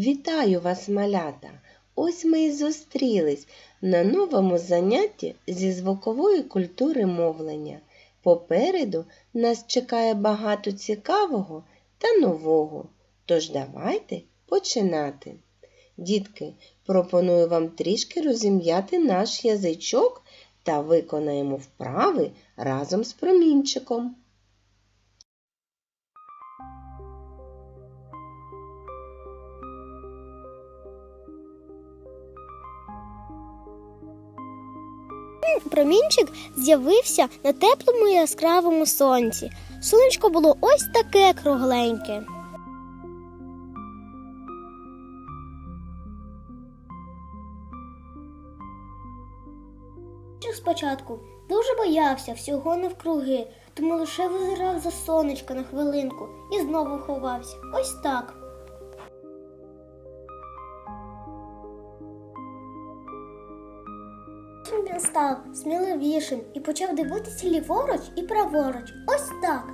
Вітаю вас, малята! Ось ми і зустрілись на новому занятті зі звукової культури мовлення. Попереду нас чекає багато цікавого та нового. Тож давайте починати. Дітки, пропоную вам трішки розім'яти наш язичок та виконаємо вправи разом з промінчиком. Промінчик з'явився на теплому і яскравому сонці. Сонечко було ось таке кругленьке. Спочатку дуже боявся всього навкруги, тому лише визирав за сонечко на хвилинку і знову ховався. Ось так. Став сміливішим і почав дивитися ліворуч і праворуч. Ось так.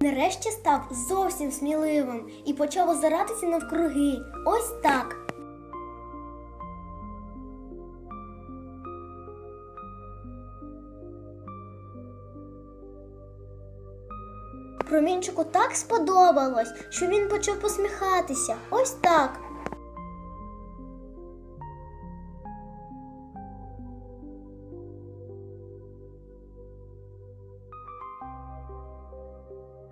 Нарешті став зовсім сміливим і почав озиратися навкруги. Ось так. Промінчику так сподобалось, що він почав посміхатися. Ось так.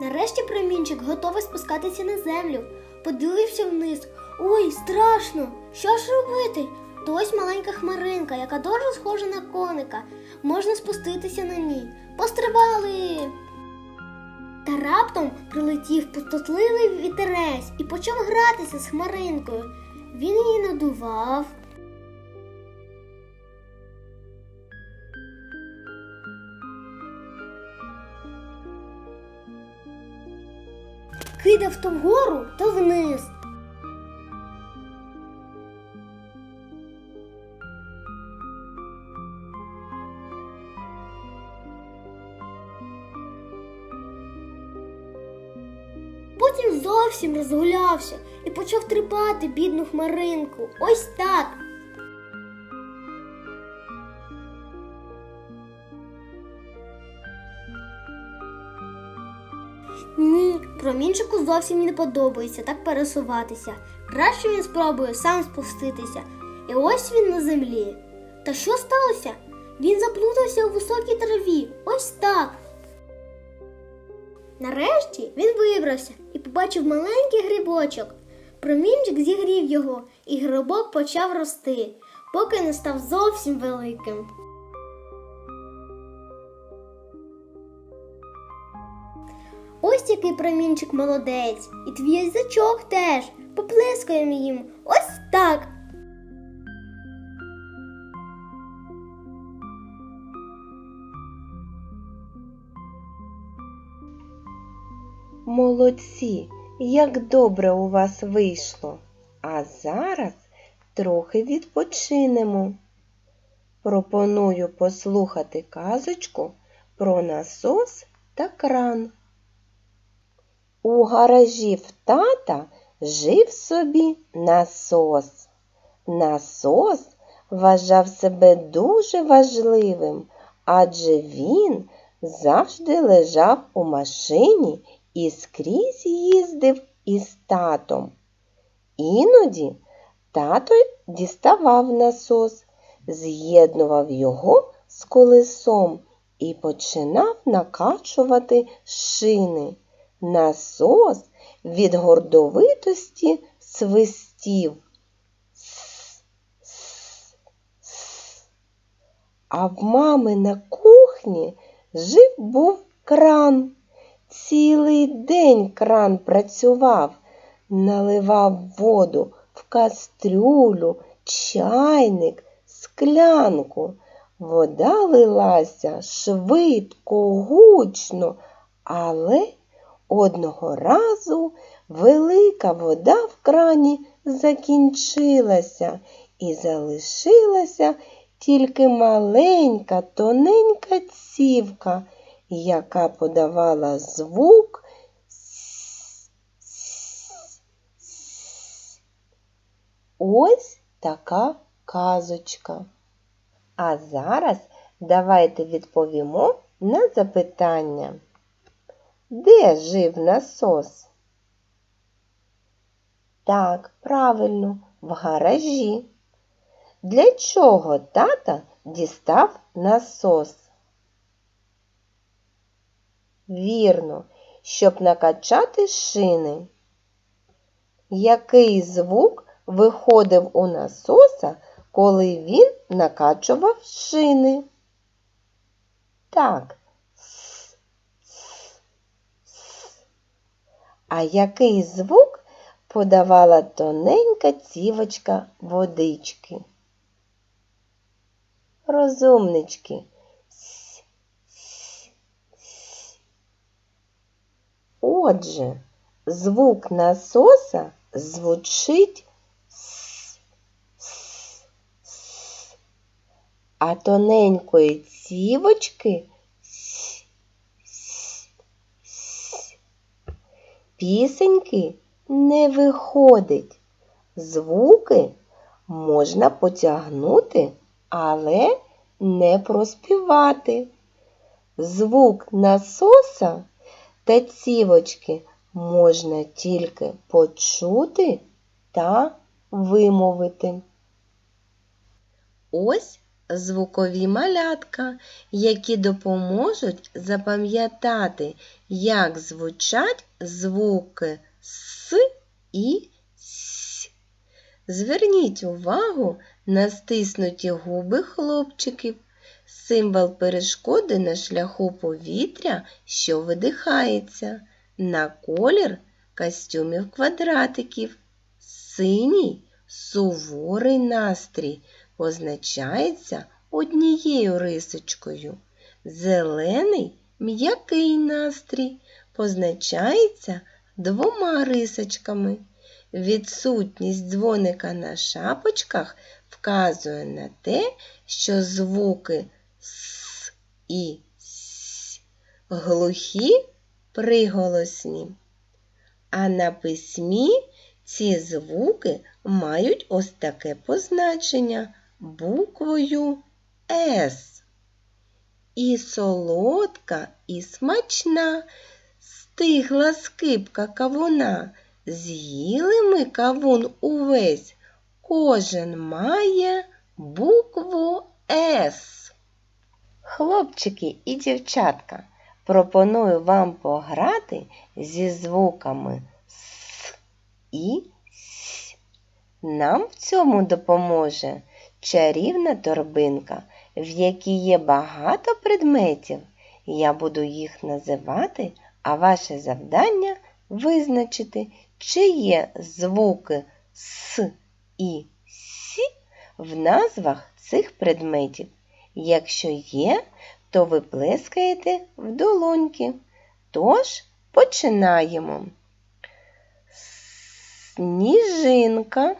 Нарешті промінчик готовий спускатися на землю. Подивився вниз. Ой, страшно! Що ж робити? То ось маленька хмаринка, яка дуже схожа на коника. Можна спуститися на ній. Пострибали! Раптом прилетів пустотливий вітерець і почав гратися з хмаринкою. Він її надував. Кидав то вгору, то вниз. Потім зовсім розгулявся і почав тріпати бідну хмаринку. Ось так. Ні, промінчику зовсім не подобається так пересуватися. Краще він спробує сам спуститися. І ось він на землі. Та що сталося? Він заплутався у високій траві. Ось так. Нарешті він вибрався і побачив маленький грибочок. Промінчик зігрів його, і грибок почав рости, поки не став зовсім великим. Ось який промінчик молодець, і твій язичок теж. Поплескаємо їм. Ось так. Молодці, як добре у вас вийшло. А зараз трохи відпочинемо. Пропоную послухати казочку про насос та кран. У гаражі в тата жив собі насос. Насос вважав себе дуже важливим, адже він завжди лежав у машині і скрізь їздив із татом. Іноді тато діставав насос, з'єднував його з колесом і починав накачувати шини. Насос від гордовитості свистів. А в мами на кухні жив був кран. Цілий день кран працював, наливав воду в кастрюлю, чайник, склянку. Вода лилася швидко, гучно, але одного разу велика вода в крані закінчилася і залишилася тільки маленька, тоненька цівка, яка подавала звук. Ось така казочка. А зараз давайте відповімо на запитання. Де жив насос? Так, правильно, в гаражі. Для чого тата дістав насос? Вірно, щоб накачати шини. Який звук виходив у насоса, коли він накачував шини? Так. «с», «с», «с». А який звук подавала тоненька цівочка водички? Розумнички. «С», «с», «с». Отже, звук насоса звучить «с», «с», «с», а тоненької цівочки «с», «с». Пісеньки не виходить. Звуки можна потягнути, але не проспівати. Звук насоса та цівочки можна тільки почути та вимовити. Ось звукові малятка, які допоможуть запам'ятати, як звучать звуки С і С. Зверніть увагу на стиснуті губи хлопчиків, символ перешкоди на шляху повітря, що видихається, на колір костюмів квадратиків. Синій суворий настрій позначається однією рисочкою. Зелений м'який настрій позначається двома рисочками. Відсутність дзвоника на шапочках вказує на те, що звуки С і С глухі приголосні. А на письмі ці звуки мають ось таке позначення буквою С. І солодка, і смачна, стигла скипка кавуна. З'їли ми кавун увесь, кожен має букву С. Хлопчики і дівчатка, пропоную вам пограти зі звуками С і С. Нам в цьому допоможе чарівна торбинка, в якій є багато предметів. Я буду їх називати, а ваше завдання визначити, чи є звуки С і С в назвах цих предметів. Якщо є, то ви плескаєте в долоньки. Тож починаємо. Сніжинка,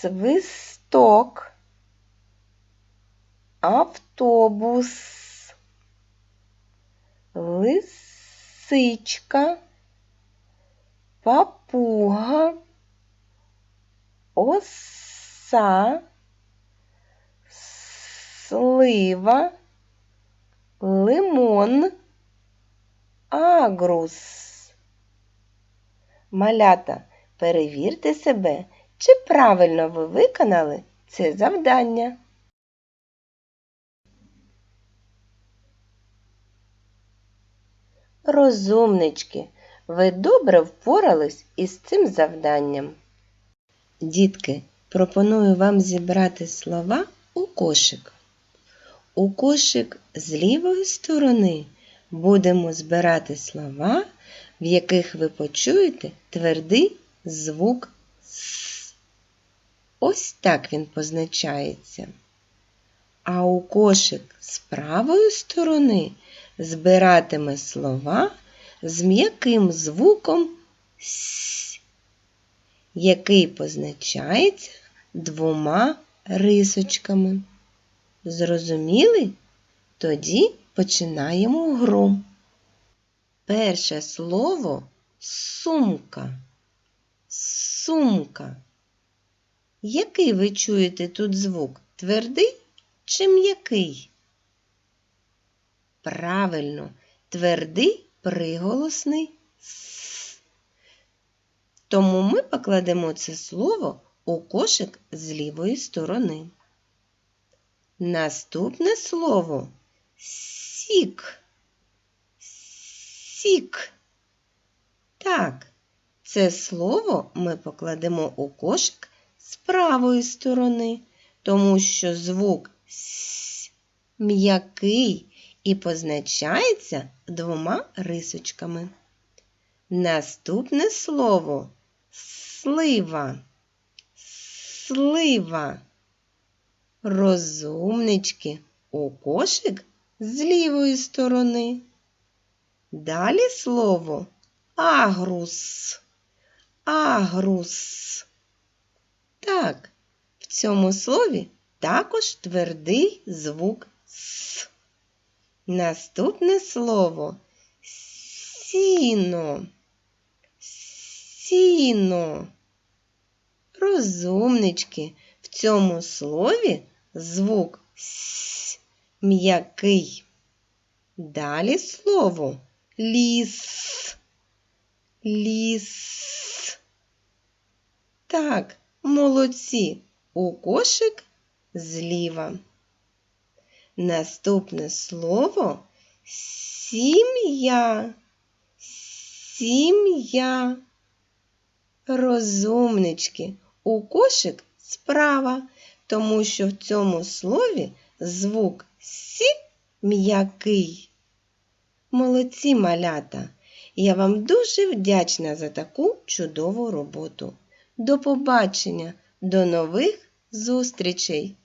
свисток, автобус, лисичка, папуга, оса, слива, лимон, агрус. Малята, перевірте себе, чи правильно ви виконали це завдання. Розумнички, ви добре впорались із цим завданням. Дітки, пропоную вам зібрати слова у кошик. У кошик з лівої сторони будемо збирати слова, в яких ви почуєте твердий звук С. Ось так він позначається. А у кошик з правої сторони збиратиме слова з м'яким звуком С, який позначається двома рисочками. Зрозуміли? Тоді починаємо гру. Перше слово сумка. Сумка. Який ви чуєте тут звук? Твердий чи м'який? Правильно, твердий приголосний с. Тому ми покладемо це слово у кошик з лівої сторони. Наступне слово сік. Сік. Так, це слово ми покладемо у кошик з правої сторони, тому що звук с м'який і позначається двома рисочками. Наступне слово слива. Слива. Розумнички у кошик з лівої сторони. Далі слово агрус. Агрус. Так, в цьому слові також твердий звук С. Наступне слово сіно. Сіно. Розумнички. В цьому слові звук С м'який. Далі слово ліс. Ліс. Так, молодці. У кошик зліва. Наступне слово сім'я. Сім'я. Розумнички. У кошик справа, тому що в цьому слові звук сі м'який. Молодці малята. Я вам дуже вдячна за таку чудову роботу. До побачення, до нових зустрічей!